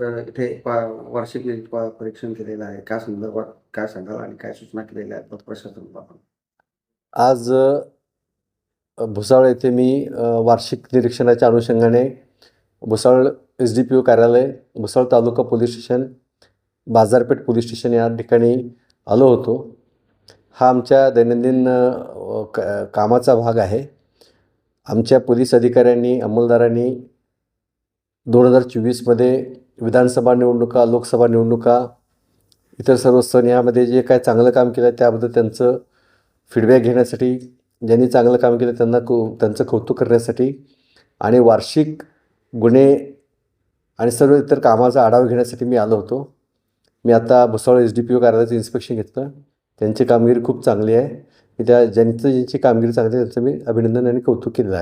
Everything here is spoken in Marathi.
इथे वार्षिक परीक्षण केलेलं आहे. काय संदर्भात काय सांगाल आणि काय सूचना केलेल्या आहेत? प्रशासन आज भुसावळ येथे मी वार्षिक निरीक्षणाच्या अनुषंगाने Bhusawal S D P O कार्यालय भुसावळ तालुका police station Bazarpeth police station या ठिकाणी आलो होतो. हा आमच्या दैनंदिन क- कामाचा भाग आहे. आमच्या पोलीस अधिकाऱ्यांनी अंमलदारांनी दोन हजार चोवीसमध्ये विधानसभा निवडणुका लोकसभा निवडणुका इतर सर्व सण यामध्ये जे काय चांगलं काम केलं त्याबद्दल त्यांचं फीडबॅक घेण्यासाठी ज्यांनी चांगलं काम केलं त्यांना कौ त्यांचं कौतुक करण्यासाठी आणि वार्षिक गुन्हे आणि सर्व इतर कामाचा आढावा घेण्यासाठी मी आलो होतो. मी आता Bhusawal S D P O कार्यालयाचं इन्स्पेक्शन घेतलं. त्यांची कामगिरी खूप चांगली आहे. मी त्या ज्यांचं ज्यांची कामगिरी चांगली आहे त्यांचं मी अभिनंदन आणि कौतुक केलेलं आहे.